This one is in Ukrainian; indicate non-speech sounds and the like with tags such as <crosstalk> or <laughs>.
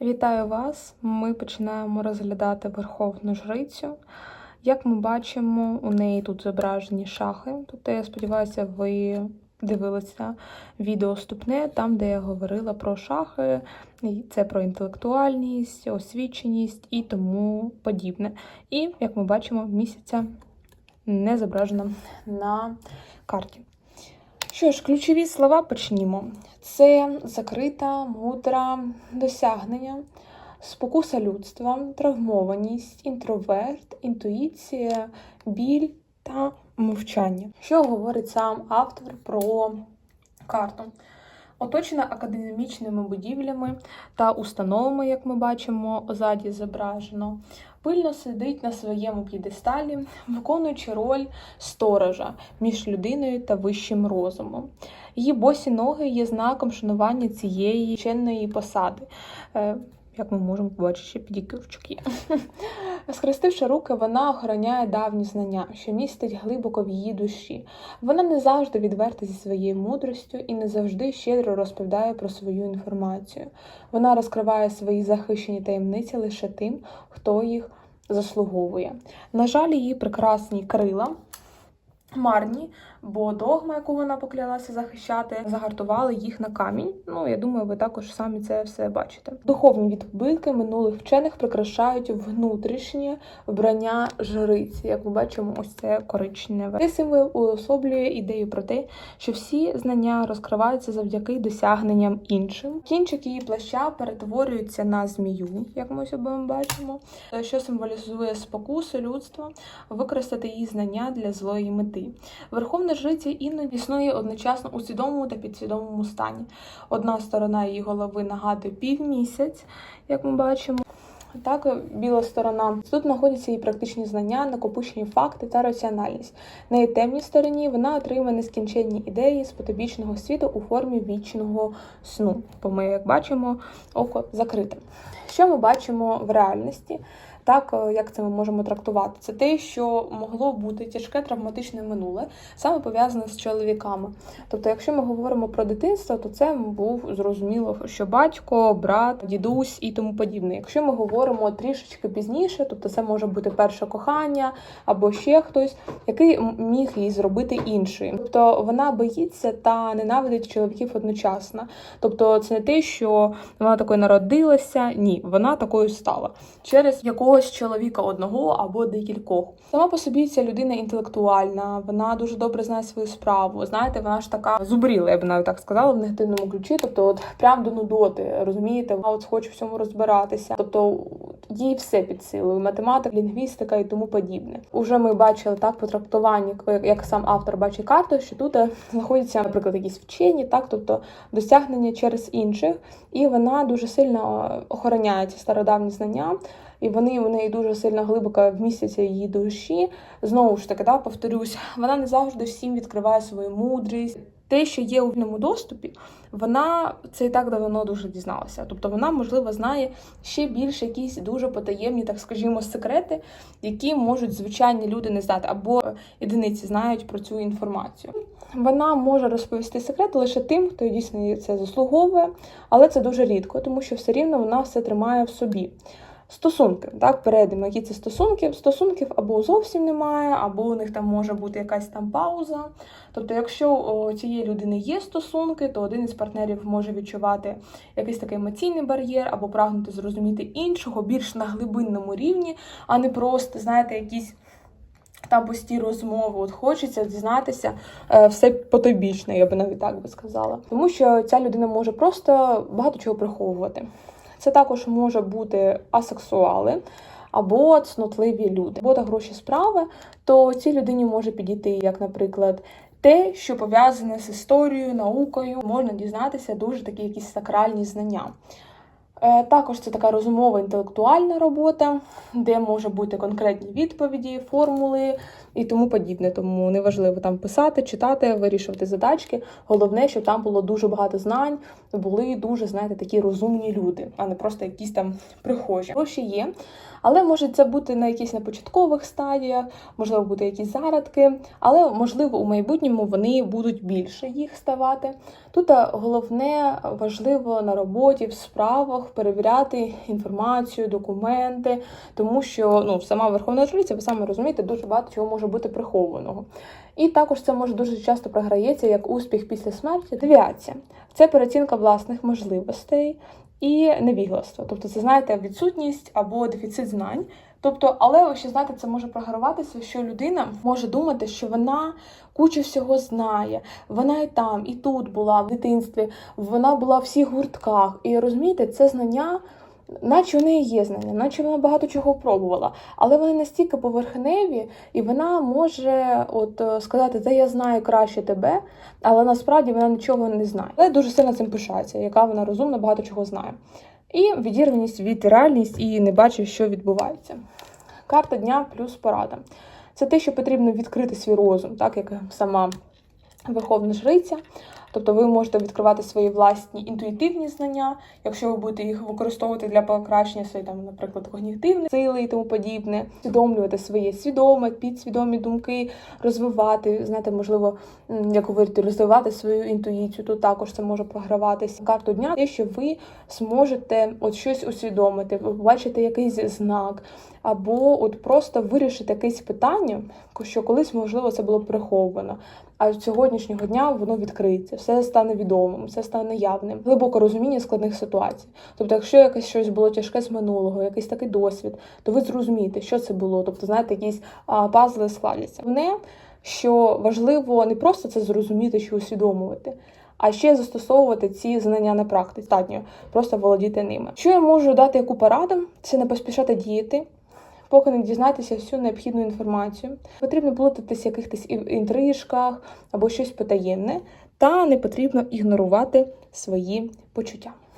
Вітаю вас! Ми починаємо розглядати Верховну Жрицю. Як ми бачимо, у неї тут зображені шахи. Тобто, я сподіваюся, ви дивилися відео вступне, там, де я говорила про шахи, це про інтелектуальність, освіченість і тому подібне. І, як ми бачимо, місяця не зображено на карті. Що ж, ключові слова почнімо. Це закрита, мудра, досягнення, спокуса людства, травмованість, інтроверт, інтуїція, біль та мовчання. Що говорить сам автор про карту? Оточена академічними будівлями та установами, як ми бачимо, ззаді зображено, пильно сидить на своєму п'єдесталі, виконуючи роль сторожа між людиною та вищим розумом. Її босі ноги є знаком шанування цієї чинної посади. Як ми можемо побачити, ще підікюрчик є. <laughs> Схрестивши руки, вона охороняє давні знання, що містить глибоко в її душі. Вона не завжди відверта зі своєю мудростю і не завжди щедро розповідає про свою інформацію. Вона розкриває свої захищені таємниці лише тим, хто їх заслуговує. На жаль, її прекрасні крила. Марні, бо догма, яку вона поклялася захищати, загартували їх на камінь. Ну, я думаю, ви також самі це все бачите. Духовні відбитки минулих вчених прикрашають внутрішнє вбрання жриці. Як ми бачимо, ось це коричневе. Цей символ уособлює ідею про те, що всі знання розкриваються завдяки досягненням іншим. Кінчик її плаща перетворюється на змію, як ми ось бачимо, що символізує спокусу людства, використати її знання для злої мети. Верховна жриця іноді існує одночасно у свідомому та підсвідомому стані. Одна сторона її голови нагадує півмісяць, як ми бачимо. Так, біла сторона. Тут знаходяться її практичні знання, накопичені факти та раціональність. На її темній стороні вона отримує нескінченні ідеї з потойбічного світу у формі вічного сну. Бо ми, як бачимо, око закрите. Що ми бачимо в реальності? Так, е, як це ми можемо трактувати? Це те, що могло бути тяжке травматичне минуле, саме пов'язане з чоловіками. Тобто, якщо ми говоримо про дитинство, то це був зрозуміло, що батько, брат, дідусь і тому подібне. Якщо ми говоримо трішечки пізніше, тобто це може бути перше кохання або ще хтось, який міг її зробити іншою. Тобто вона боїться та ненавидить чоловіків одночасно. Тобто, це не те, що вона такою народилася, ні, вона такою стала через якогось чоловіка одного або декількох. Сама по собі ця людина інтелектуальна, вона дуже добре знає свою справу. Знаєте, вона ж така зубріла, я б навіть так сказала, в негативному ключі. Тобто, от прям до нудоти, розумієте, вона от хоче в цьому розбиратися. Тобто їй все під силою, математика, лінгвістика і тому подібне. Уже ми бачили так по трактуванні, як сам автор бачить карту, що тут е, <laughs> знаходяться, наприклад, якісь вчені, так, тобто досягнення через інших, і вона дуже сильно е, охороняє ці стародавні знання. І вони у неї дуже сильно глибоко вмістяться її душі. Знову ж таки, да, повторюсь, вона не завжди всім відкриває свою мудрість. Те, що є у вільному доступі, вона це і так давно дуже дізналася. Тобто вона, можливо, знає ще більше якісь дуже потаємні, так скажімо, секрети, які можуть звичайні люди не знати, або єдиниці знають про цю інформацію. Вона може розповісти секрет лише тим, хто дійсно це заслуговує, але це дуже рідко, тому що все рівно вона все тримає в собі. Стосунки, так, перейдемо, які це стосунки. Стосунків або зовсім немає, або у них там може бути якась там пауза. Тобто, якщо у цієї людини є стосунки, то один із партнерів може відчувати якийсь такий емоційний бар'єр, або прагнути зрозуміти іншого більш на глибинному рівні, а не просто, знаєте, якісь. Там пусті розмови, от хочеться дізнатися е, все потойбічне, я би навіть так би сказала. Тому що ця людина може просто багато чого приховувати. Це також може бути асексуали або цнотливі люди, або та гроші справи, то цій людині може підійти, як, наприклад, те, що пов'язане з історією, наукою, можна дізнатися дуже такі якісь сакральні знання. Е, Також це така розумова інтелектуальна робота, де може бути конкретні відповіді, формули і тому подібне. Тому неважливо там писати, читати, вирішувати задачки. Головне, щоб там було дуже багато знань, були дуже, знаєте, такі розумні люди, а не просто якісь там прихожі. Гроші є, Але може це бути на якісь на початкових стадіях, можливо, бути якісь зародки, але можливо у майбутньому вони будуть більше їх ставати. Тут головне важливо на роботі, в справах перевіряти інформацію, документи, тому що ну, сама Верховна Жриця, ви саме розумієте, дуже багато чого може бути прихованого. І також це може дуже часто програється як успіх після смерті. Девіація це переоцінка власних можливостей і невігластво. Тобто, це знаєте, відсутність або дефіцит знань. Тобто, але ви ще знаєте, це може програватися, що людина може думати, що вона кучу всього знає. Вона і там, і тут була в дитинстві, вона була в всіх гуртках. І розумієте, це знання. Наче у неї є знання, наче вона багато чого пробувала, але вони настільки поверхневі, і вона може от е, сказати, та я знаю краще тебе, але насправді вона нічого не знає. Але дуже сильно цим пишається, яка вона розумна, багато чого знає. І відірваність від реальність і не бачить, що відбувається. Карта дня плюс порада. Це те, що потрібно відкрити свій розум, так як сама Верховна Жриця. Тобто ви можете відкривати свої власні інтуїтивні знання, якщо ви будете їх використовувати для покращення своєї, там, наприклад, когнітивної сили і тому подібне, усвідомлювати свої свідоме, підсвідомі думки, розвивати, знаєте, можливо, як говорити, розвивати свою інтуїцію. Тут також це може програватися. Карту дня те, що ви зможете от щось усвідомити, ви бачите якийсь знак, або от просто вирішити якесь питання, що колись можливо це було приховано. А з сьогоднішнього дня воно відкриється, все стане відомим, все стане явним, глибоке розуміння складних ситуацій. Тобто, якщо якесь щось було тяжке з минулого, якийсь такий досвід, то ви зрозумієте, що це було. Тобто, знаєте, якісь пазли складяться. Головне, що важливо не просто це зрозуміти чи усвідомувати. А ще застосовувати ці знання на практиці, достатньо просто володіти ними. Що я можу дати яку пораду? Це не поспішати діяти, поки не дізнатися всю необхідну інформацію. Потрібно плутатись в якихось інтрижках або щось потаємне, та не потрібно ігнорувати свої почуття.